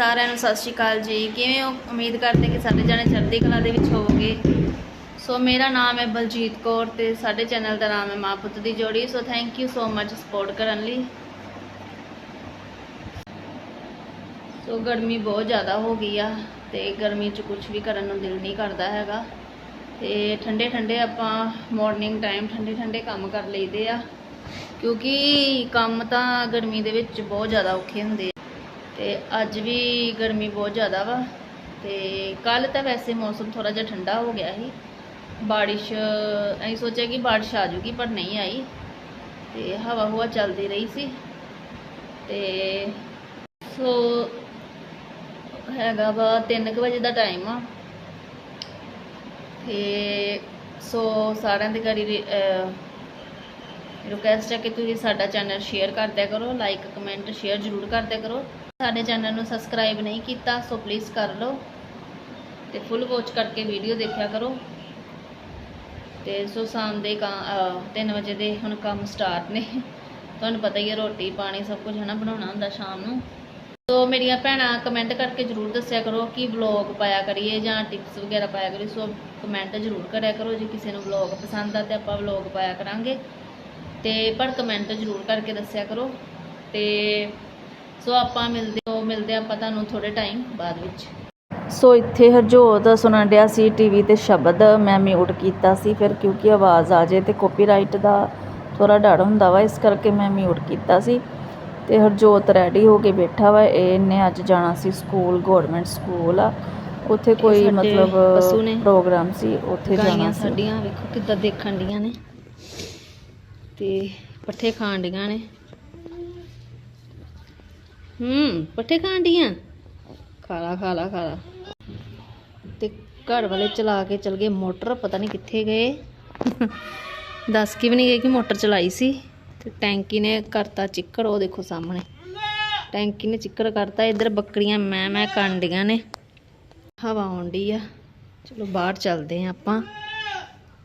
ਸਾਰਿਆਂ ਨੂੰ ਸਤਿ ਸ਼੍ਰੀ ਅਕਾਲ ਜੀ। ਕਿਵੇਂ ਹੋ? ਉਮੀਦ ਕਰਦੇ ਕਿ ਸਾਡੇ ਜਾਣੇ ਚੜ੍ਹਦੀ ਕਲਾ ਦੇ ਵਿੱਚ ਹੋਵੋਗੇ। ਸੋ ਮੇਰਾ ਨਾਮ ਹੈ ਬਲਜੀਤ ਕੌਰ ਤੇ ਸਾਡੇ ਚੈਨਲ ਦਾ ਨਾਮ ਹੈ ਮਾਂ ਪੁੱਤ ਦੀ ਜੋੜੀ। So thank you so much support ਕਰਨ ਲਈ। ਸੋ ਗਰਮੀ ਬਹੁਤ ਜ਼ਿਆਦਾ ਹੋ ਗਈ ਆ ਤੇ ਗਰਮੀ 'ਚ ਕੁਝ ਵੀ ਕਰਨ ਨੂੰ ਦਿਲ ਨਹੀਂ ਕਰਦਾ ਹੈਗਾ। ਤੇ ਠੰਡੇ ਠੰਡੇ ਆਪਾਂ ਮਾਰਨਿੰਗ ਟਾਈਮ ਠੰਡੇ ਠੰਡੇ ਕੰਮ ਕਰ ਲਈਦੇ ਆ। ਕਿਉਂਕਿ ਕੰਮ ਤਾਂ ਗਰਮੀ ਦੇ ਵਿੱਚ ਬਹੁਤ ਜ਼ਿਆਦਾ ਔਖੇ ਹੁੰਦੇ ਤੇ ਅੱਜ ਵੀ ਗਰਮੀ ਬਹੁਤ ਜ਼ਿਆਦਾ ਵਾ ਤੇ ਕੱਲ ਤਾਂ ਵੈਸੇ ਮੌਸਮ ਥੋੜਾ ਜਿਹਾ ਠੰਡਾ ਹੋ ਗਿਆ ਸੀ। ਬਾਰਿਸ਼, ਅਸੀਂ ਸੋਚਿਆ ਕਿ ਬਾਰਿਸ਼ ਆ ਜੂਗੀ ਪਰ ਨਹੀਂ ਆਈ ਤੇ ਹਵਾ ਹੁਆ ਚੱਲਦੀ ਰਹੀ ਸੀ ਤੇ ਸੋ ਹੈਗਾ ਵਾ 3 ਵਜੇ ਦਾ ਟਾਈਮ ਆ। ਤੇ ਸੋ ਸਾਰਿਆਂ ਦੇ ਘਰੀ ਰਿਕੁਐਸਟ ਹੈ ਕਿ ਤੁਸੀਂ ਸਾਡਾ ਚੈਨਲ ਸ਼ੇਅਰ ਕਰਦਿਆ ਕਰੋ ਲਾਈਕ ਕਮੈਂਟ ਸ਼ੇਅਰ ਜ਼ਰੂਰ ਕਰਦਿਆ ਕਰੋ। ਸਾਡੇ ਚੈਨਲ ਨੂੰ ਸਬਸਕ੍ਰਾਈਬ ਨਹੀਂ ਕੀਤਾ, ਸੋ ਪਲੀਜ਼ ਕਰ ਲਓ ਤੇ ਫੁੱਲ ਵਾਚ ਕਰਕੇ ਵੀਡੀਓ ਦੇਖਿਆ ਕਰੋ। ਤੇ ਸੋ ਸ਼ਾਮ ਦੇ 3 ਵਜੇ ਦੇ ਹੁਣ ਕੰਮ ਸਟਾਰਟ ਨੇ। ਤੁਹਾਨੂੰ ਪਤਾ ਹੀ ਹੈ ਰੋਟੀ ਪਾਣੀ ਸਭ ਕੁਝ ਹਨਾ ਬਣਾਉਣਾ ਹੁੰਦਾ ਸ਼ਾਮ ਨੂੰ। ਸੋ ਮੇਰੀਆਂ ਭੈਣਾਂ ਕਮੈਂਟ ਕਰਕੇ ਜਰੂਰ ਦੱਸਿਆ ਕਰੋ ਕਿ ਵਲੌਗ ਪਾਇਆ ਕਰੀਏ ਜਾਂ ਟਿਪਸ ਵਗੈਰਾ ਪਾਇਆ ਕਰੀਏ। ਸੋ ਕਮੈਂਟ ਜਰੂਰ ਕਰਿਆ ਕਰੋ, ਜੇ ਕਿਸੇ ਨੂੰ ਵਲੌਗ ਪਸੰਦ ਆ ਤੇ ਆਪਾਂ ਵਲੌਗ ਪਾਇਆ ਕਰਾਂਗੇ। ਤੇ ਪਰ ਕਮੈਂਟ ਜਰੂਰ ਕਰਕੇ ਦੱਸਿਆ ਕਰੋ। ਤੇ ਸੋ ਆਪਾਂ ਮਿਲਦੇ ਹੋ ਮਿਲਦੇ ਆਪਾਂ ਤੁਹਾਨੂੰ ਥੋੜੇ ਟਾਈਮ ਬਾਅਦ ਵਿੱਚ। ਸੋ ਇੱਥੇ ਹਰਜੋਤ ਸੁਣਨ ਡਿਆ ਸੀ ਟੀਵੀ ਤੇ ਸ਼ਬਦ ਮੈਂ ਮਿਊਟ ਕੀਤਾ ਸੀ ਫਿਰ ਕਿਉਂਕਿ ਆਵਾਜ਼ ਆ ਜੇ ਤੇ ਕਾਪੀਰਾਈਟ ਦਾ ਥੋੜਾ ਡਰ ਹੁੰਦਾ ਵਾ ਇਸ ਕਰਕੇ ਮੈਂ ਮਿਊਟ ਕੀਤਾ ਸੀ। ਤੇ ਹਰਜੋਤ ਰੈਡੀ ਹੋ ਕੇ ਬੈਠਾ ਵਾ ਇਹਨੇ ਅੱਜ ਜਾਣਾ ਸੀ ਸਕੂਲ ਗਵਰਨਮੈਂਟ ਸਕੂਲ ਆ। ਉੱਥੇ ਕੋਈ ਮਤਲਬ। ਪ੍ਰੋਗਰਾਮ ਸੀ ਉੱਥੇ ਜਾਣਾ ਸੀ। ਸਾਡੀਆਂ ਵੇਖੋ ਕਿੱਦਾਂ ਦੇਖਣ ਡੀਆਂ ਨੇ। ਤੇ ਪੱਠੇ ਖਾਣ ਡੀਆਂ ਨੇ। ਹੂੰ, ਪੱਠੇ ਖਾਣ ਡੀਆਂ ਖਾਲਾ ਖਾਲਾ ਖਾਲਾ। ਤੇ ਘਰ ਵਾਲੇ ਚਲਾ ਕੇ ਚਲ ਗਏ ਮੋਟਰ, ਪਤਾ ਨਹੀਂ ਕਿੱਥੇ ਗਏ। ਦੱਸ ਕੇ ਵੀ ਨਹੀਂ ਗਏ ਕਿ ਮੋਟਰ ਚਲਾਈ ਸੀ। ਤੇ ਟੈਂਕੀ ਨੇ ਕਰਤਾ ਚਿੱਕੜ, ਉਹ ਦੇਖੋ ਸਾਹਮਣੇ। ਟੈਂਕੀ ਨੇ ਚਿੱਕੜ ਕਰਤਾ, ਇੱਧਰ ਬੱਕਰੀਆਂ, ਮੈਂ ਮੈਂ ਕਾਂਡੀਆਂ ਨੇ। ਹਵਾ ਆਉਂਦੀ ਆ। ਚਲੋ ਬਾਹਰ ਚੱਲਦੇ ਆ ਆਪਾਂ।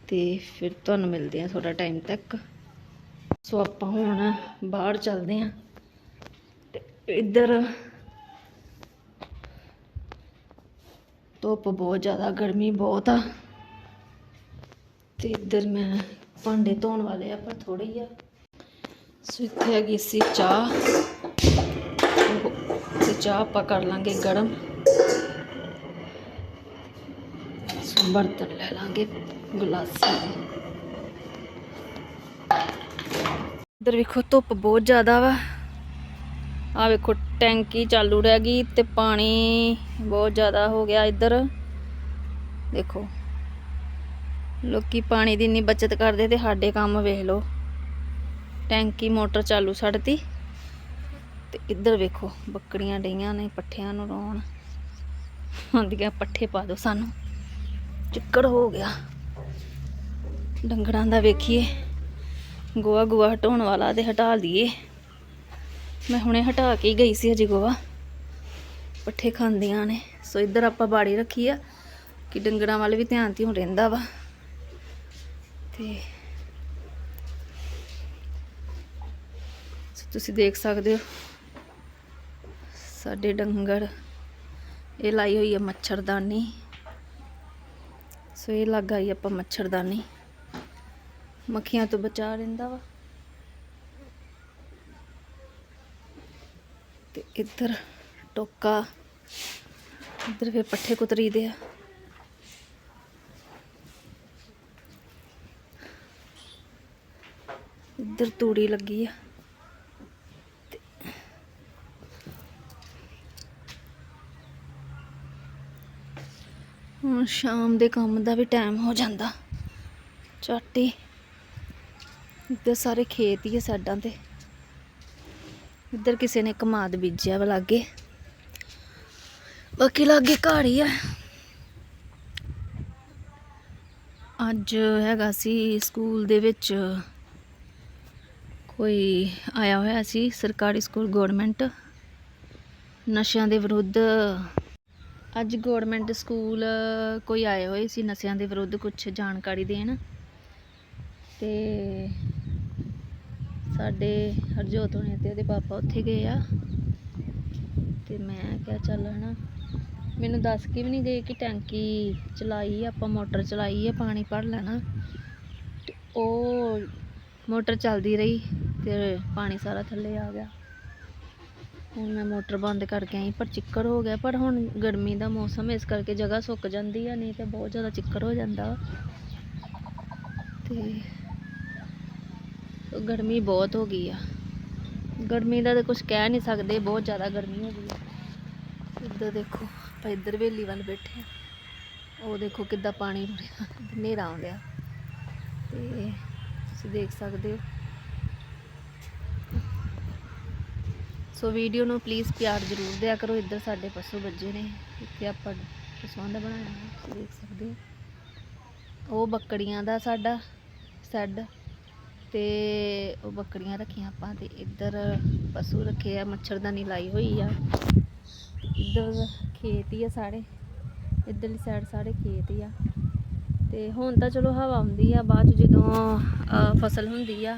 ਤੇ ਫਿਰ ਤੁਹਾਨੂੰ ਮਿਲਦੇ ਆ ਥੋੜਾ ਟਾਈਮ ਤੱਕ। ਸੋ ਆਪਾਂ ਹੁਣ ਬਾਹਰ ਚੱਲਦੇ ਆ। ਇੱਧਰ ਧੁੱਪ ਬਹੁਤ ਜ਼ਿਆਦਾ, ਗਰਮੀ ਬਹੁਤ ਆ। ਤੇ ਇੱਧਰ ਮੈਂ ਭਾਂਡੇ ਧੋਣ ਵਾਲੇ ਆ, ਪਰ ਥੋੜੇ ਹੀ ਆ। ਸੋ ਇੱਥੇ ਹੈਗੀ ਸੀ ਚਾਹ। ਤੇ ਚਾਹ ਆਪਾਂ ਕਰ ਲਾਂਗੇ ਗਰਮ। ਸੋ ਬਰਤਨ ਲੈ ਲਾਂਗੇ, ਗਲਾਸਾਂ। ਇੱਧਰ ਵੇਖੋ, ਧੁੱਪ ਬਹੁਤ ਜ਼ਿਆਦਾ ਵਾ। ਆ ਵੇਖੋ ਟੈਂਕੀ ਚਾਲੂ ਰਹਿ ਗਈ ਤੇ ਪਾਣੀ ਬਹੁਤ ਜ਼ਿਆਦਾ ਹੋ ਗਿਆ ਇੱਧਰ। ਦੇਖੋ। ਲੋਕੀ ਪਾਣੀ ਦੀ ਇੰਨੀ ਬਚਤ ਕਰਦੇ ਤੇ ਸਾਡੇ ਕੰਮ ਵੇਖ ਲਓ। ਟੈਂਕੀ ਮੋਟਰ ਚਾਲੂ ਛੱਡਤੀ ਤੇ ਇੱਧਰ ਵੇਖੋ ਬੱਕਰੀਆਂ ਡਈਆਂ ਨੇ ਪੱਠਿਆਂ ਨੂੰ ਰੋਣ। ਹੁੰਦੀਆਂ ਪੱਠੇ ਪਾ ਦਿਓ ਸਾਨੂੰ। ਚਿੱਕੜ ਹੋ ਗਿਆ। ਡੰਗਰਾਂ ਦਾ ਵੇਖੀਏ। ਗੋਆ ਗੋਆ ਹਟਾਉਣ ਵਾਲਾ ਤੇ ਹਟਾ ਲਈਏ। ਮੈਂ ਹੁਣੇ ਹਟਾ ਕੇ ਹੀ ਗਈ ਸੀ ਅਜੇ ਗੋਆ। ਪੱਠੇ ਖਾਂਦੀਆਂ ਨੇ। ਸੋ ਇੱਧਰ ਆਪਾਂ ਬਾੜੀ ਰੱਖੀ ਆ। ਕਿ ਡੰਗਰਾਂ ਵੱਲ ਵੀ ਧਿਆਨ ਧਿਉ ਰਹਿੰਦਾ ਵਾ। ਤੇ ਤੁਸੀਂ ਦੇਖ ਸਕਦੇ ਹੋ। ਸਾਡੇ ਡੰਗਰ, ਇਹ ਲਾਈ ਹੋਈ ਹੈ ਮੱਛਰਦਾਨੀ। ਸੋ ਇਹ ਲਗਾਈ ਆਪਾਂ ਮੱਛਰਦਾਨੀ। ਮੱਖੀਆਂ ਤੋਂ ਬਚਾ ਰਹਿੰਦਾ ਵਾ। ਤੇ ਇੱਧਰ ਟੋਕਾ, ਇੱਧਰ ਫਿਰ ਪੱਠੇ ਕੁਤਰੀ ਦੇ ਆ। ਇੱਧਰ ਤੂੜੀ ਲੱਗੀ ਆ। ਹੁਣ ਸ਼ਾਮ ਦੇ ਕੰਮ ਦਾ ਵੀ ਟਾਈਮ ਹੋ ਜਾਂਦਾ। ਚਾਟੀ ਇੱਧਰ ਸਾਰੇ ਖੇਤ ਹੀ ਆ ਸਾਡਾਂ ਤੇ। ਇੱਧਰ ਕਿਸੇ ਨੇ ਕਮਾਦ ਬੀਜਿਆ ਵਾ ਲਾਗੇ। ਬਾਕੀ ਲਾਗੇ ਘਰ ਹੀ ਆ। ਅੱਜ ਹੈਗਾ ਸੀ ਸਕੂਲ ਦੇ ਵਿੱਚ ਕੋਈ ਆਇਆ ਹੋਇਆ ਸੀ ਸਰਕਾਰੀ ਸਕੂਲ ਗਵਰਨਮੈਂਟ ਨਸ਼ਿਆਂ ਦੇ ਵਿਰੁੱਧ। ਅੱਜ ਗਵਰਨਮੈਂਟ ਸਕੂਲ ਕੋਈ ਆਏ ਹੋਏ ਸੀ ਨਸ਼ਿਆਂ ਦੇ ਵਿਰੁੱਧ ਕੁਝ ਜਾਣਕਾਰੀ ਦੇਣ। ਤੇ ਸਾਡੇ ਹਰਜੋਤ ਹੋਣੇ ਤੇ ਉਹਦੇ ਪਾਪਾ ਉੱਥੇ ਗਏ ਆ। ਤੇ ਮੈਂ ਕਿਹਾ ਚੱਲ ਹਨਾ, ਮੈਨੂੰ ਦੱਸ ਕੇ ਵੀ ਨਹੀਂ ਗਏ ਕਿ ਟੈਂਕੀ ਚਲਾਈ ਆਪਾਂ ਮੋਟਰ ਚਲਾਈ ਹੈ ਪਾਣੀ ਭਰ ਲੈਣਾ। ਤੇ ਉਹ ਮੋਟਰ ਚੱਲਦੀ ਰਹੀ ਤੇ ਪਾਣੀ ਸਾਰਾ ਥੱਲੇ ਆ ਗਿਆ। ਹੁਣ ਮੈਂ ਮੋਟਰ ਬੰਦ ਕਰਕੇ ਆਈ, ਪਰ ਚਿੱਕੜ ਹੋ ਗਿਆ, ਪਰ ਹੁਣ ਗਰਮੀ ਦਾ ਮੌਸਮ ਇਸ ਕਰਕੇ ਜਗ੍ਹਾ ਸੁੱਕ ਜਾਂਦੀ ਆ, ਨਹੀਂ ਤੇ ਬਹੁਤ ਜ਼ਿਆਦਾ ਚਿੱਕੜ ਹੋ ਜਾਂਦਾ ਵਾ। ਤੇ ਗਰਮੀ ਬਹੁਤ ਹੋ ਗਈ ਆ। ਗਰਮੀ ਦਾ ਤਾਂ ਕੁਝ ਕਹਿ ਨਹੀਂ ਸਕਦੇ, ਬਹੁਤ ਜ਼ਿਆਦਾ ਗਰਮੀ ਹੋ ਗਈ ਆ। ਇੱਧਰ ਦੇਖੋ, ਆਪਾਂ ਇੱਧਰ ਵੇਲੀ ਵੱਲ ਬੈਠੇ ਆ। ਉਹ ਦੇਖੋ ਕਿੱਦਾਂ ਪਾਣੀ ਰੁੜਿਆ, ਹਨੇਰਾ ਆਉਂਦਿਆ। ਤੇ ਤੁਸੀਂ ਦੇਖ ਸਕਦੇ ਹੋ। ਸੋ ਵੀਡੀਓ ਨੂੰ ਪਲੀਜ਼ ਪਿਆਰ ਜ਼ਰੂਰ ਦਿਆ ਕਰੋ। ਇੱਧਰ ਸਾਡੇ ਪਸ਼ੂ ਬੱਜੇ ਨੇ। ਇੱਥੇ ਆਪਾਂ ਪਸ਼ੂਆਂ ਬਣਾਇਆ, ਤੁਸੀਂ ਦੇਖ ਸਕਦੇ ਹੋ। ਉਹ ਬੱਕੜੀਆਂ ਦਾ ਸਾਡਾ ਸੈੱਡ ਤੇ ਉਹ ਬੱਕਰੀਆਂ ਰੱਖੀਆਂ ਆਪਾਂ ਤੇ ਇੱਧਰ ਪਸ਼ੂ ਰੱਖੇ ਆ ਮੱਛਰਦਾਨੀ ਲਾਈ ਹੋਈ ਆ। ਇੱਧਰ ਖੇਤ ਹੀ ਆ ਸਾਰੇ, ਇੱਧਰਲੀ ਸਾਈਡ ਸਾਰੇ ਖੇਤ ਹੀ ਆ। ਤੇ ਹੁਣ ਤਾਂ ਚਲੋ ਹਵਾ ਆਉਂਦੀ ਆ, ਬਾਅਦ ਚ ਜਦੋਂ ਫਸਲ ਹੁੰਦੀ ਆ,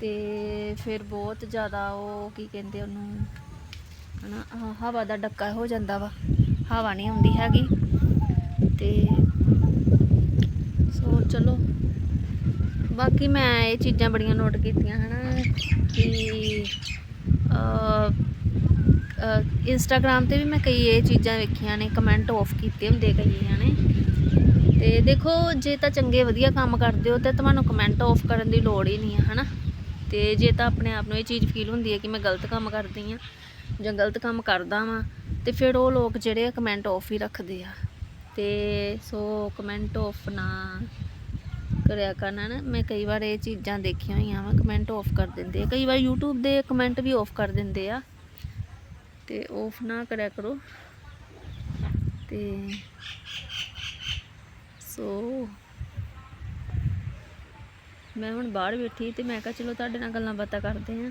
ਤੇ ਫਿਰ ਬਹੁਤ ਜ਼ਿਆਦਾ ਉਹ ਕੀ ਕਹਿੰਦੇ ਉਹਨੂੰ, ਹਨਾ, ਆਹ, ਹਵਾ ਦਾ ਡੱਕਾ ਹੋ ਜਾਂਦਾ ਵਾ, ਹਵਾ ਨਹੀਂ ਆਉਂਦੀ ਹੈਗੀ। ਤੇ ਸੋ ਚਲੋ ਬਾਕੀ ਮੈਂ ਇਹ ਚੀਜ਼ਾਂ ਬੜੀਆਂ ਨੋਟ ਕੀਤੀਆਂ, ਹਨਾ, ਕਿ ਇੰਸਟਾਗ੍ਰam ਤੇ ਵੀ ਮੈਂ ਕਈ ਇਹ ਚੀਜ਼ਾਂ ਵੇਖੀਆਂ ਨੇ ਕਮੈਂਟ ਆਫ ਕੀਤੇ ਹੁੰਦੇ ਕਈਆਂ ਨੇ। ਤੇ ਦੇਖੋ, ਜੇ ਤਾਂ ਚੰਗੇ ਵਧੀਆ ਕੰਮ ਕਰਦੇ ਹੋ, ਤੇ ਤੁਹਾਨੂੰ ਕਮੈਂਟ ਆਫ ਕਰਨ ਦੀ ਲੋੜ ਹੀ ਨਹੀਂ ਹੈ ਹਨਾ। ਤੇ ਜੇ ਤਾਂ ਆਪਣੇ ਆਪ ਨੂੰ ਇਹ ਚੀਜ਼ ਫੀਲ ਹੁੰਦੀ ਹੈ ਕਿ ਮੈਂ ਗਲਤ ਕੰਮ ਕਰਦੀ ਆ, ਜਾਂ ਗਲਤ ਕੰਮ ਕਰਦਾ ਵਾਂ, ਤੇ ਫਿਰ ਉਹ ਲੋਕ ਜਿਹੜੇ ਕਮੈਂਟ ਆਫ ਹੀ ਰੱਖਦੇ ਆ। ਤੇ ਸੋ ਕਮੈਂਟ ਆਫ ਨਾ ਕਰਿਆ ਕਰਨਾ ਨਾ ਮੈਂ ਕਈ ਵਾਰ ਇਹ ਚੀਜ਼ਾਂ ਦੇਖੀਆਂ ਹੋਈਆਂ ਵਾ ਕਮੈਂਟ ਆਫ ਕਰ ਦਿੰਦੇ ਆ। ਕਈ ਵਾਰ YouTube ਦੇ ਕਮੈਂਟ ਵੀ ਆਫ ਕਰ ਦਿੰਦੇ ਆ। ਤੇ ਆਫ ਨਾ ਕਰਿਆ ਕਰੋ। ਤੇ ਸੋ ਮੈਂ ਹੁਣ ਬਾਹਰ ਬੈਠੀ ਤੇ ਮੈਂ ਕਿਹਾ ਚਲੋ ਤੁਹਾਡੇ ਨਾਲ ਗੱਲਾਂ ਬਾਤਾਂ ਕਰਦੇ ਆਂ।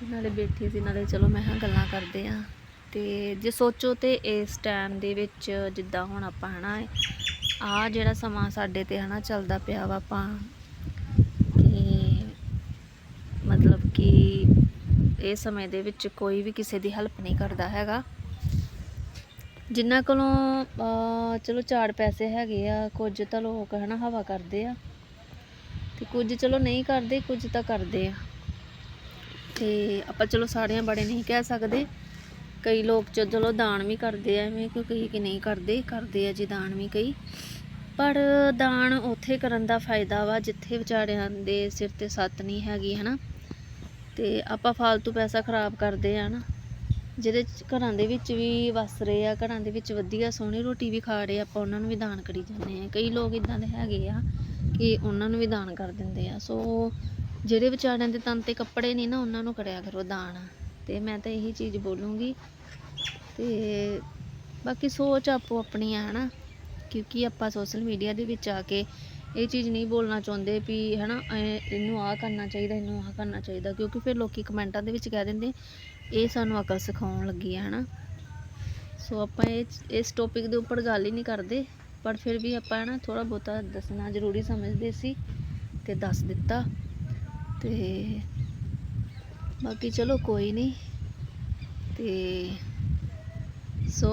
ਤੇ ਨਾਲੇ ਬੈਠੀ ਸੀ, ਨਾਲੇ ਚਲੋ ਮੈਂ ਹਾਂ ਗੱਲਾਂ ਕਰਦੇ ਆਂ। ਤੇ ਜੇ ਸੋਚੋ ਤੇ ਇਸ ਟਾਈਮ ਦੇ ਵਿੱਚ ਜਿੱਦਾਂ ਹੁਣ ਆਪਾਂ, ਹਨਾ ਆ ਜਿਹੜਾ ਸਮਾਂ ਸਾਡੇ ਤੇ ਹਨਾ ਚੱਲਦਾ ਪਿਆ ਵਾ ਆਪਾਂ ਕਿ ਮਤਲਬ ਕਿ ਇਹ ਸਮੇਂ ਦੇ ਵਿੱਚ ਕੋਈ ਵੀ ਕਿਸੇ ਦੀ ਹੈਲਪ ਨਹੀਂ ਕਰਦਾ ਹੈਗਾ। ਜਿਨ੍ਹਾਂ ਕੋਲੋਂ ਅਹ, ਚਲੋ ਚਾਰ ਪੈਸੇ ਹੈਗੇ ਆ ਕੁਝ ਤਾਂ ਲੋਕ ਹਨਾ ਹਵਾ ਕਰਦੇ ਆ। ਤੇ ਕੁਝ ਚਲੋ ਨਹੀਂ ਕਰਦੇ ਕੁਝ ਤਾਂ ਕਰਦੇ ਆ। ਤੇ ਆਪਾਂ ਚਲੋ ਸਾਰਿਆਂ ਬੜੇ ਨਹੀਂ ਕਹਿ ਸਕਦੇ। ਕਈ ਲੋਕ ਚਲੋ ਦਾਨ ਵੀ ਕਰਦੇ ਆ, ਐਵੇਂ ਕਿ ਕਈ ਕਿ ਨਹੀਂ ਕਰਦੇ ਕਰਦੇ ਆ ਜੀ ਦਾਨ ਵੀ ਕਈ। ਪਰ ਦਾਨ ਉੱਥੇ ਕਰਨ ਦਾ ਫਾਇਦਾ ਵਾ, ਜਿੱਥੇ ਵਿਚਾਰਿਆਂ ਦੇ ਸਿਰ ਤੇ ਸੱਤ ਨਹੀਂ ਹੈਗੀ, ਹਨਾ। ਤੇ ਆਪਾਂ ਫालतू ਪੈਸਾ ਖਰਾਬ ਕਰਦੇ ਆ ਨਾ। ਜਿਹਦੇ ਘਰਾਂ ਦੇ ਵਿੱਚ ਵੀ ਵਸ ਰਹੇ ਆ, ਘਰਾਂ ਦੇ ਵਿੱਚ ਵਧੀਆ ਸੋਹਣੀ ਰੋਟੀ ਵੀ ਖਾ ਰਹੇ ਆਪਾਂ ਉਹਨਾਂ ਨੂੰ ਵੀ ਦਾਨ ਕਰੀ ਜਾਂਦੇ ਆ। ਕਈ ਲੋਕ ਇਦਾਂ ਦੇ ਹੈਗੇ ਆ ਕਿ ਉਹਨਾਂ ਨੂੰ ਵੀ ਦਾਨ ਕਰ ਦਿੰਦੇ ਆ। ਸੋ ਜਿਹੜੇ ਵਿਚਾਰਿਆਂ ਦੇ ਤਨ ਤੇ ਕੱਪੜੇ ਨਹੀਂ ਨਾ, ਉਹਨਾਂ ਨੂੰ ਕਰਿਆ ਕਰੋ ਦਾਨ। ਤੇ ਮੈਂ ਤਾਂ ਇਹੀ ਚੀਜ਼ ਬੋਲੂੰਗੀ। ਤੇ ਬਾਕੀ ਸੋਚ ਆਪੋ ਆਪਣੀ ਹੈ ਹਨਾ। ਕਿਉਂਕਿ ਆਪਾਂ ਸੋਸ਼ਲ ਮੀਡੀਆ ਦੇ ਵਿੱਚ ਆ ਕੇ ਇਹ ਚੀਜ਼ ਨਹੀਂ ਬੋਲਣਾ ਚਾਹੁੰਦੇ ਵੀ, ਹਨਾ, ਐਂ ਇਹਨੂੰ ਆਹ ਕਰਨਾ ਚਾਹੀਦਾ, ਇਹਨੂੰ ਆਹ ਕਰਨਾ ਚਾਹੀਦਾ। ਕਿਉਂਕਿ ਫਿਰ ਲੋਕੀ ਕਮੈਂਟਾਂ ਦੇ ਵਿੱਚ ਕਹਿ ਦਿੰਦੇ, ਇਹ ਸਾਨੂੰ ਅਕਲ ਸਿਖਾਉਣ ਲੱਗੀ ਹੈ ਹਨਾ। ਸੋ ਆਪਾਂ ਇਹ ਇਸ ਟੌਪਿਕ ਦੇ ਉੱਪਰ ਗੱਲ ਹੀ ਨਹੀਂ ਕਰਦੇ। ਪਰ ਫਿਰ ਵੀ ਆਪਾਂ ਨਾ ਥੋੜਾ ਬਹੁਤਾ ਦੱਸਣਾ ਜ਼ਰੂਰੀ ਸਮਝਦੇ ਸੀ ਤੇ ਦੱਸ ਦਿੱਤਾ। ਤੇ ਬਾਕੀ ਚਲੋ ਕੋਈ ਨਹੀਂ ਤੇ ਸੋ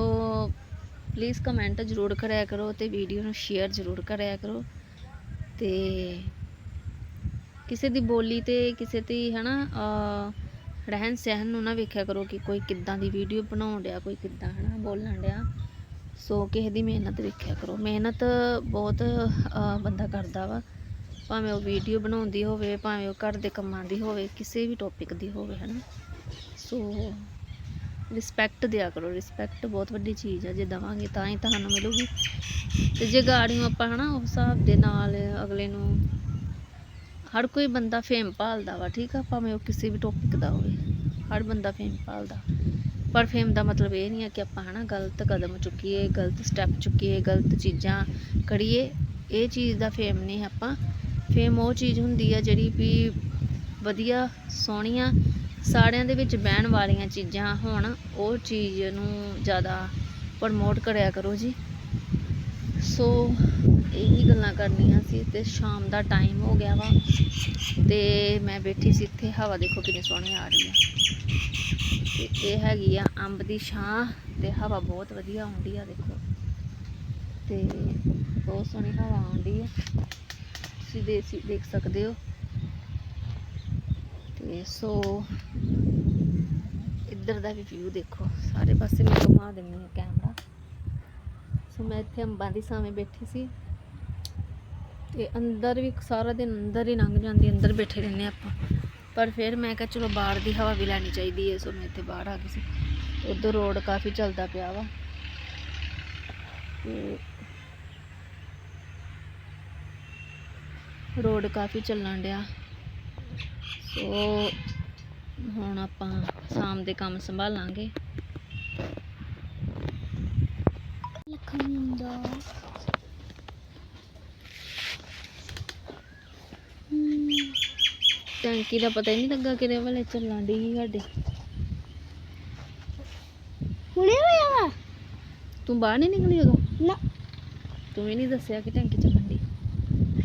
ਪਲੀਜ਼ ਕਮੈਂਟ ਜ਼ਰੂਰ ਕਰਿਆ ਕਰੋ ਤੇ ਵੀਡੀਓ ਨੂੰ ਸ਼ੇਅਰ ਜ਼ਰੂਰ ਕਰਿਆ ਕਰੋ ਤੇ ਕਿਸੇ ਦੀ ਬੋਲੀ ਤੇ ਕਿਸੇ ਦੀ ਹਨਾ, ਅਹ, ਰਹਿਣ ਸਹਿਣ ਨੂੰ ਨਾ ਵੇਖਿਆ ਕਰੋ ਕਿ ਕੋਈ ਕਿੱਦਾਂ ਦੀ ਵੀਡੀਓ ਬਣਾਉਣ ਡਿਆ, ਕੋਈ ਕਿੱਦਾਂ ਹਨਾ ਬੋਲਣ ਡਿਆ। ਸੋ ਕਿਸੇ ਦੀ ਮਿਹਨਤ ਵੇਖਿਆ ਕਰੋ। ਮਿਹਨਤ ਬਹੁਤ ਬੰਦਾ ਕਰਦਾ ਵਾ। ਭਾਵੇਂ ਉਹ ਵੀਡੀਓ ਬਣਾਉਂਦੀ ਹੋਵੇ, ਭਾਵੇਂ ਉਹ ਘਰ ਦੇ ਕੰਮਾਂ ਦੀ ਹੋਵੇ, ਕਿਸੇ ਵੀ ਟੌਪਿਕ ਦੀ ਹੋਵੇ ਹੈ ਨਾ ਸੋ ਰਿਸਪੈਕਟ ਦਿਆ ਕਰੋ ਰਿਸਪੈਕਟ ਬਹੁਤ ਵੱਡੀ ਚੀਜ਼ ਹੈ ਜੇ ਦਵਾਂਗੇ ਤਾਂ ਹੀ ਤੁਹਾਨੂੰ ਮਿਲੂਗੀ। ਤੇ ਜੇ ਗਾੜੀਆਂ ਆਪਾਂ, ਹਨਾ, ਉਸ ਹਿਸਾਬ ਦੇ ਨਾਲ ਅਗਲੇ ਨੂੰ ਹਰ ਕੋਈ ਬੰਦਾ ਫੇਮ ਭਾਲਦਾ ਵਾ, ਠੀਕ ਆ? ਭਾਵੇਂ ਉਹ ਕਿਸੇ ਵੀ ਟੌਪਿਕ ਦਾ ਹੋਵੇ, ਹਰ ਬੰਦਾ ਫੇਮ ਭਾਲਦਾ। ਪਰ ਫੇਮ ਦਾ ਮਤਲਬ ਇਹ ਨਹੀਂ ਹੈ ਕਿ ਆਪਾਂ, ਹਨਾ, ਗਲਤ ਕਦਮ ਚੁੱਕੀਏ, ਗਲਤ ਸਟੈਪ ਚੁੱਕੀਏ, ਗਲਤ ਚੀਜ਼ਾਂ ਕਰੀਏ। ਇਹ ਚੀਜ਼ ਦਾ ਫੇਮ ਨਹੀਂ ਆਪਾਂ ਫੇਮ ਉਹ ਚੀਜ਼ ਹੁੰਦੀ ਆ ਜਿਹੜੀ ਵੀ ਵਧੀਆ, ਸੋਹਣੀਆਂ ਸਾੜਿਆਂ ਦੇ ਵਿੱਚ ਬਹਿਣ ਵਾਲੀਆਂ ਚੀਜ਼ਾਂ ਹੋਣ, ਉਹ ਚੀਜ਼ ਨੂੰ ਜ਼ਿਆਦਾ ਪ੍ਰਮੋਟ ਕਰਿਆ ਕਰੋ ਜੀ। ਸੋ ਇਹੀ ਗੱਲਾਂ ਕਰਨੀਆਂ ਸੀ ਤੇ ਸ਼ਾਮ ਦਾ ਟਾਈਮ ਹੋ ਗਿਆ ਵਾ ਤੇ ਮੈਂ ਬੈਠੀ ਸੀ ਇੱਥੇ, ਹਵਾ ਦੇਖੋ ਕਿੰਨੀ ਸੋਹਣੀ ਆ ਰਹੀ ਆ। ਤੇ ਇਹ ਹੈਗੀ ਆ ਅੰਬ ਦੀ ਛਾਂ ਤੇ ਹਵਾ ਬਹੁਤ ਵਧੀਆ ਆਉਂਦੀ ਆ ਦੇਖੋ। ਤੇ ਬਹੁਤ ਸੋਹਣੀ ਹਵਾ ਆਉਂਦੀ ਆ। ਤੁਸੀਂ ਦੇਖ ਸਕਦੇ ਹੋ। ਤੇ ਸੋ, ਇੱਧਰ ਦਾ ਵੀ ਵਿਊ ਦੇਖੋ। ਸਾਰੇ ਪਾਸੇ ਮੈਂ ਘੁਮਾ ਦਿੰਦੀ ਹਾਂ ਕੈਮਰਾ ਸੋ ਮੈਂ ਇੱਥੇ ਅੰਬਾਂ ਦੀ ਸਾਵੇਂ ਬੈਠੀ ਸੀ। ਤੇ ਅੰਦਰ ਵੀ ਸਾਰਾ ਦਿਨ ਅੰਦਰ ਹੀ ਲੰਘ ਜਾਂਦੀ, ਅੰਦਰ ਬੈਠੇ ਰਹਿੰਦੇ ਆਪਾਂ। ਪਰ ਫਿਰ ਮੈਂ ਕਿਹਾ, ਚਲੋ ਬਾਹਰ ਦੀ ਹਵਾ ਵੀ ਲੈਣੀ ਚਾਹੀਦੀ ਹੈ, ਸੋ ਮੈਂ ਇੱਥੇ ਬਾਹਰ ਆ ਗਈ ਸੀ। ਉਧਰ ਰੋਡ ਕਾਫੀ ਚੱਲਦਾ ਪਿਆ ਵਾ। ਤੇ ਰੋਡ ਕਾਫੀ ਚੱਲਣ ਡਿਆ। ਸੋ ਹੁਣ ਆਪਾਂ ਸ਼ਾਮ ਦੇ ਕੰਮ ਸੰਭਾਲਾਂਗੇ। ਲਖਮਿੰਦਾ ਟੈਂਕੀ ਦਾ ਪਤਾ ਹੀ ਨਹੀਂ ਲੱਗਾ ਕਿਹਦੇ ਵੇਲੇ ਚੱਲਣ ਦੀ ਸਾਡੇ। ਹੁਣੇ ਹੋਇਆ ਵਾ? ਤੂੰ ਬਾਹਰ ਨਹੀਂ ਨਿਕਲੀ ਉਦੋਂ? ਨਾ। ਤੂੰ ਵੀ ਨਹੀਂ ਦੱਸਿਆ ਕਿ ਟੈਂਕੀ ਚੱਲਣ ਦੀ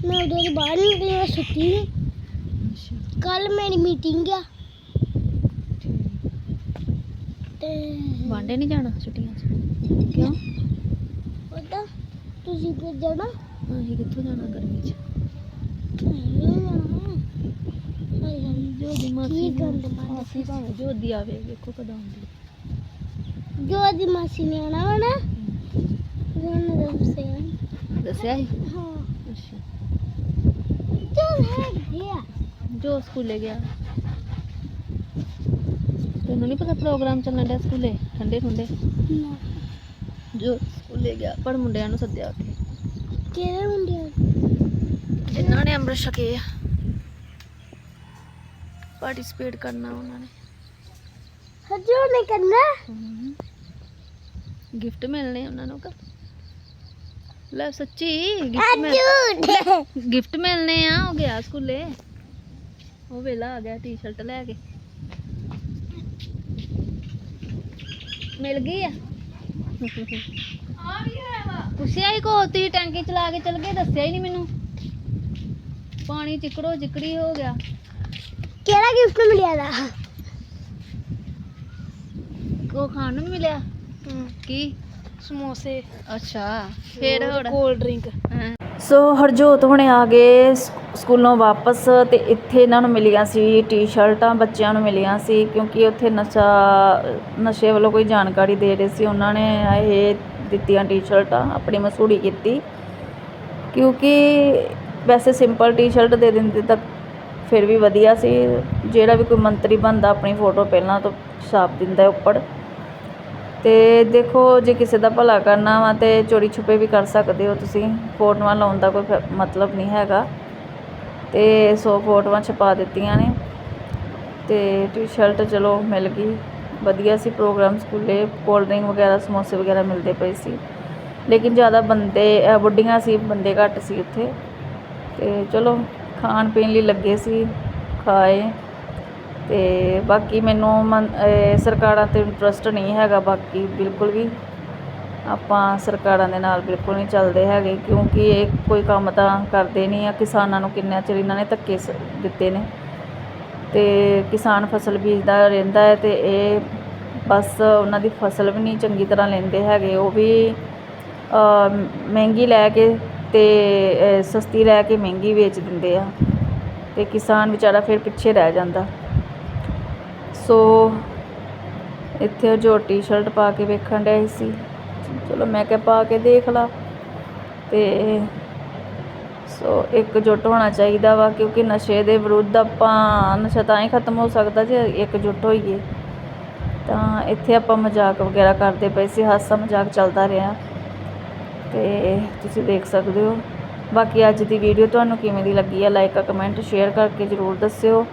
ਮੈਂ ਉਦੋਂ ਦੀ ਬਾਹਰ ਨਹੀਂ ਨਿਕਲੀ ਮੈਂ ਸੁੱਤੀ ਸੀ ਕੱਲ ਮੇਰੀ ਮੀਟਿੰਗ ਆ। ਤੇ ਵਾਂਡੇ ਨਹੀਂ ਜਾਣਾ ਛੁੱਟੀਆਂ 'ਚ? ਕਿਉਂ? ਉਹਦਾ ਤੁਸੀਂ ਕਿ ਜਾਣਾ? ਅਸੀਂ ਕਿੱਥੋਂ ਜਾਣਾ ਗਰਮੀ 'ਚ? ਨਹੀਂ ਜਾਣਾ ਹਾਏ ਹਾਏ ਜੋ ਦੀ ਮਾਸੀ ਮਾਸੀ ਭਾਵੇਂ ਜੋ ਦੀ ਆਵੇ ਵੇਖੋ ਕਦੋਂ ਆਉਂਦੀ ਜੋ ਦੀ ਮਾਸੀ ਨੇ ਆਣਾ ਵਾ ਨਾ? ਦੱਸਿਆ। ਦੱਸਿਆ ਹਾਂ। ਅੱਛਾ। ਜੋ ਸਕੂਲੇ ਗਿਆ ਤੈਨੂੰ ਨਹੀਂ ਪਤਾ ਪ੍ਰੋਗਰਾਮ ਚੱਲਣ ਡਿਆ ਸਕੂਲੇ ਠੰਡੇ ਠੰਡੇ ਨਾ ਜੋ ਸਕੂਲੇ ਗਿਆ ਪਰ ਮੁੰਡਿਆਂ ਨੂੰ ਸੱਦਿਆ ਉੱਥੇ ਕਿਹੜੇ ਮੁੰਡੇ ਜਿਨ੍ਹਾਂ ਨੇ ਅੰਮ੍ਰਿਤ ਛਕੇ ਆ ਪਾਰਟਿਸਿਪੇਟ ਕਰਨਾ ਉਹਨਾਂ ਨੇ ਹਜੋ ਨਹੀਂ ਕਰਨਾ ਗਿਫਟ ਮਿਲਣੇ ਉਹਨਾਂ ਨੂੰ ਕਾ ਲੈ ਸੱਚੀ ਗਿਫਟ ਮਿਲ ਹਜੋ ਗਿਫਟ ਮਿਲਨੇ ਆ ਉਹ ਗਿਆ ਸਕੂਲੇ ਉਹ ਵੇਲਾ ਆ ਗਿਆ ਟੀ-ਸ਼ਰਟ ਲੈ ਕੇ ਮਿਲ ਗਈ ਆ ਪੁੱਛਿਆ ਹੀ ਕੋ ਤੀ ਟੈਂਕੀ ਚਲਾ ਕੇ ਚਲ ਗਏ ਦੱਸਿਆ ਹੀ ਨਹੀਂ ਮੈਨੂੰ ਪਾਣੀ ਚਿਕੜੋ ਚਿਕੜੀ ਹੋ ਗਿਆ ਕਿਹੜਾ ਗਿਫਟ ਮਿਲਿਆ ਦਾ ਕੋ ਖਾਣ ਨੂੰ ਨੀ ਮਿਲਿਆ ਕੀ ਸਮੋਸੇ। ਅੱਛਾ ਫੇਰ ਹੋਰ ਕੋਲਡ ਡਰਿੰਕ ਸੋ ਹਰਜੋਤ ਹੁਣੇ ਆ ਗਏ ਸਕੂਲੋਂ ਵਾਪਸ ਤੇ ਇੱਥੇ ਇਹਨਾਂ ਨੂੰ ਮਿਲੀਆਂ ਸੀ ਟੀ-ਸ਼ਰਟਾਂ ਬੱਚਿਆਂ ਨੂੰ ਮਿਲੀਆਂ ਸੀ ਕਿਉਂਕਿ ਉੱਥੇ ਨਸ਼ਾ ਨਸ਼ੇ ਵੱਲੋਂ ਕੋਈ ਜਾਣਕਾਰੀ ਦੇ ਰਹੇ ਸੀ। ਉਹਨਾਂ ਨੇ ਇਹ ਦਿੱਤੀਆਂ ਟੀ-ਸ਼ਰਟਾਂ ਆਪਣੀ ਮਸੂੜੀ ਕੀਤੀ। ਕਿਉਂਕਿ ਵੈਸੇ ਸਿੰਪਲ ਟੀ-ਸ਼ਰਟ ਦੇ ਦਿੰਦੇ ਤਾਂ ਫਿਰ ਵੀ ਵਧੀਆ ਸੀ। ਜਿਹੜਾ ਵੀ ਕੋਈ ਮੰਤਰੀ ਬਣਦਾ ਆਪਣੀ ਫੋਟੋ ਪਹਿਲਾਂ ਤੋਂ ਛਾਪ ਦਿੰਦਾ ਉੱਪਰ। ਅਤੇ ਦੇਖੋ, ਜੇ ਕਿਸੇ ਦਾ ਭਲਾ ਕਰਨਾ ਵਾ ਤਾਂ ਚੋਰੀ ਛੁਪੇ ਵੀ ਕਰ ਸਕਦੇ ਹੋ ਤੁਸੀਂ। ਫੋਟੋਆਂ ਲਾਉਣ ਦਾ ਕੋਈ ਫ- ਮਤਲਬ ਨਹੀਂ ਹੈਗਾ। ਅਤੇ ਸੌ ਫੋਟੋਆਂ ਛਪਾ ਦਿੱਤੀਆਂ ਨੇ। ਅਤੇ ਟੀ-ਸ਼ਰਟ ਚਲੋ ਮਿਲ ਗਈ। ਵਧੀਆ ਸੀ ਪ੍ਰੋਗਰਾਮ ਸਕੂਲੇ। ਕੋਲਡ ਡਰਿੰਕ ਵਗੈਰਾ, ਸਮੋਸੇ ਵਗੈਰਾ ਮਿਲਦੇ ਪਏ ਸੀ। ਲੇਕਿਨ ਜ਼ਿਆਦਾ ਬੰਦੇ ਬੁੱਢੀਆਂ ਸੀ, ਬੰਦੇ ਘੱਟ ਸੀ ਉੱਥੇ। ਅਤੇ ਚਲੋ, ਖਾਣ ਪੀਣ ਲਈ ਲੱਗੇ ਸੀ। ਖਾਏ। ਤੇ ਬਾਕੀ ਮੈਨੂੰ ਮਨ- ਸਰਕਾਰਾਂ ਤੇ ਇੰਟਰਸਟ ਨਹੀਂ ਹੈਗਾ, ਬਾਕੀ ਬਿਲਕੁਲ ਵੀ ਆਪਾਂ ਸਰਕਾਰਾਂ ਦੇ ਨਾਲ ਬਿਲਕੁਲ ਨਹੀਂ ਚੱਲਦੇ ਹੈਗੇ, ਕਿਉਂਕਿ ਇਹ ਕੋਈ ਕੰਮ ਤਾਂ ਕਰਦੇ ਨਹੀਂ ਆ, ਕਿਸਾਨਾਂ ਨੂੰ ਕਿੰਨਾ ਚਿਰ ਇਹਨਾਂ ਨੇ ਧੱਕੇ ਸ- ਦਿੱਤੇ ਨੇ। ਤੇ ਕਿਸਾਨ ਫਸਲ ਬੀਜਦਾ ਰਹਿੰਦਾ ਹੈ ਤੇ ਇਹ ਬਸ ਉਹਨਾਂ ਦੀ ਫਸਲ ਵੀ ਨਹੀਂ ਚੰਗੀ ਤਰ੍ਹਾਂ ਲੈਂਦੇ ਹੈਗੇ, ਉਹ ਵੀ ਮਹਿੰਗੀ ਲੈ ਕੇ ਤੇ ਸਸਤੀ ਲੈ ਕੇ ਮਹਿੰਗੀ ਵੇਚ ਦਿੰਦੇ ਆ। ਤੇ ਕਿਸਾਨ ਵਿਚਾਰਾ ਫਿਰ ਪਿੱਛੇ ਰਹਿ ਜਾਂਦਾ। ਸੋ ਇੱਥੇ ਉਹ ਜੋ ਟੀ-ਸ਼ਰਟ ਪਾ ਕੇ ਵੇਖਣ ਡਿਆ ਸੀ। ਚਲੋ ਮੈਂ ਕਿਹਾ ਪਾ ਕੇ ਦੇਖ ਲਾ। ਤੇ ਸੋ ਇੱਕ ਜੁੱਟ ਹੋਣਾ ਚਾਹੀਦਾ ਵਾ, ਕਿਉਂਕਿ ਨਸ਼ੇ ਦੇ ਵਿਰੁੱਧ ਆਪਾਂ ਨਸ਼ਾ ਤਾਂ ਹੀ ਖਤਮ ਹੋ ਸਕਦਾ ਜੇ ਇੱਕ ਜੁੱਟ ਹੋਈਏ। ਤਾਂ ਇੱਥੇ ਆਪਾਂ ਮਜ਼ਾਕ ਵਗੈਰਾ ਕਰਦੇ ਪਏ ਸੀ, ਹਾਸਾ ਮਜ਼ਾਕ ਚੱਲਦਾ ਰਿਹਾ। ਤੇ ਤੁਸੀਂ ਦੇਖ ਸਕਦੇ ਹੋ। ਬਾਕੀ ਅੱਜ ਦੀ ਵੀਡੀਓ ਤੁਹਾਨੂੰ ਕਿਵੇਂ ਦੀ ਲੱਗੀ ਹੈ ਲਾਈਕ ਕਮੈਂਟ ਸ਼ੇਅਰ ਕਰਕੇ ਜ਼ਰੂਰ ਦੱਸਿਓ।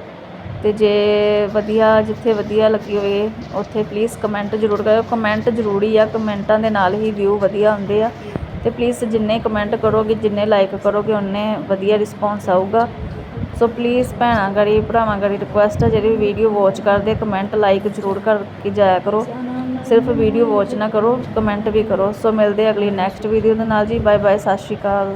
ਤੇ ਜੇ ਵਧੀਆ, ਜਿੱਥੇ ਵਧੀਆ ਲੱਗੀ ਹੋਵੇ, ਉੱਥੇ ਪਲੀਜ਼ ਕਮੈਂਟ ਜ਼ਰੂਰ ਕਰਿਓ। ਕਮੈਂਟ ਜ਼ਰੂਰੀ ਆ, ਕਮੈਂਟਾਂ ਦੇ ਨਾਲ ਹੀ ਵਿਊ ਵਧੀਆ ਹੁੰਦੇ ਆ। ਅਤੇ ਪਲੀਜ਼ ਜਿੰਨੇ ਕਮੈਂਟ ਕਰੋਗੇ, ਜਿੰਨੇ ਲਾਈਕ ਕਰੋਗੇ ਉਨੇ ਵਧੀਆ ਰਿਸਪੌਂਸ ਆਊਗਾ। ਸੋ ਪਲੀਜ਼ ਭੈਣਾਂ ਗੜੀ, ਭਰਾਵਾਂ ਗੜੀ ਰਿਕੁਐਸਟ ਹੈ ਜਿਹੜੀ ਵੀਡੀਓ ਵਾਚ ਕਰਦੇ ਕਮੈਂਟ ਲਾਈਕ ਜ਼ਰੂਰ ਕਰਕੇ ਜਾਇਆ ਕਰੋ। ਸਿਰਫ ਵੀਡੀਓ ਵਾਚ ਨਾ ਕਰੋ ਕਮੈਂਟ ਵੀ ਕਰੋ। ਸੋ ਮਿਲਦੇ ਅਗਲੀ ਨੈਕਸਟ ਵੀਡੀਓ ਦੇ ਨਾਲ ਜੀ। ਬਾਏ ਬਾਏ ਸਤਿ ਸ਼੍ਰੀ ਅਕਾਲ।